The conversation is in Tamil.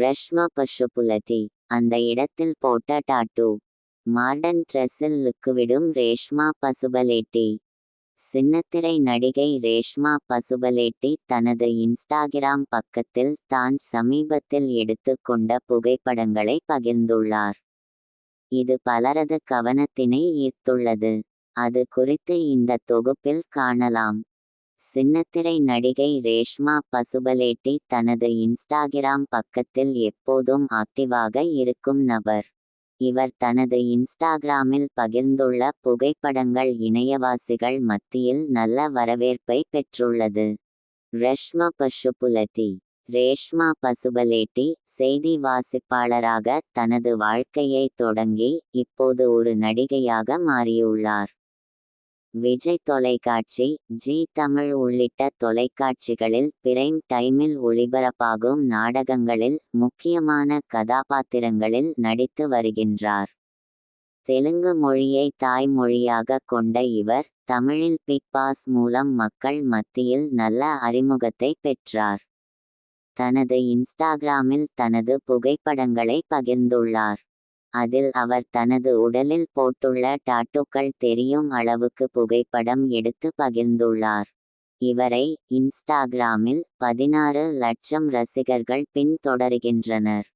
ரேஷ்மா பஷு புலட்டி அந்த இடத்தில் போட்ட டாட்டூ. மார்டன் ட்ரெஸ்ஸில் லுக்குவிடும் ரேஷ்மா பசுபலேட்டி. சின்னத்திரை நடிகை ரேஷ்மா பசுபலேட்டி தனது இன்ஸ்டாகிராம் பக்கத்தில் தான் சமீபத்தில் எடுத்துக்கொண்ட புகைப்படங்களை பகிர்ந்துள்ளார். இது பலரது கவனத்தினை ஈர்த்துள்ளது. அது குறித்து இந்த தொகுப்பில் காணலாம். சின்னத்திரை நடிகை ரேஷ்மா பசுபலேட்டி தனது இன்ஸ்டாகிராம் பக்கத்தில் எப்போதும் ஆக்டிவாக இருக்கும் நபர். இவர் தனது இன்ஸ்டாகிராமில் பகிர்ந்துள்ள புகைப்படங்கள் இணையவாசிகள் மத்தியில் நல்ல வரவேற்பை பெற்றுள்ளது. ரஷ்மா பசுபுலட்டி ரேஷ்மா பசுபலேட்டி செய்தி வாசிப்பாளராக தனது வாழ்க்கையை தொடங்கி இப்போது ஒரு நடிகையாக மாறியுள்ளார். விஜய் தொலைக்காட்சி ஜி தமிழ் உள்ளிட்ட தொலைக்காட்சிகளில் பிரைம் டைமில் ஒளிபரப்பாகும் நாடகங்களில் முக்கியமான கதாபாத்திரங்களில் நடித்து வருகின்றார். தெலுங்கு மொழியை தாய்மொழியாக கொண்ட இவர் தமிழில் பிக் பாஸ் மூலம் மக்கள் மத்தியில் நல்ல அறிமுகத்தை பெற்றார். தனது இன்ஸ்டாகிராமில் தனது புகைப்படங்களை பகிர்ந்துள்ளார். அதில் அவர் தனது உடலில் போட்டுள்ள டாட்டூக்கள் தெரியும் அளவுக்கு புகைப்படம் எடுத்து பகிர்ந்துள்ளார். இவரை இன்ஸ்டாகிராமில் பதினாறு லட்சம் ரசிகர்கள் பின்தொடருகின்றனர்.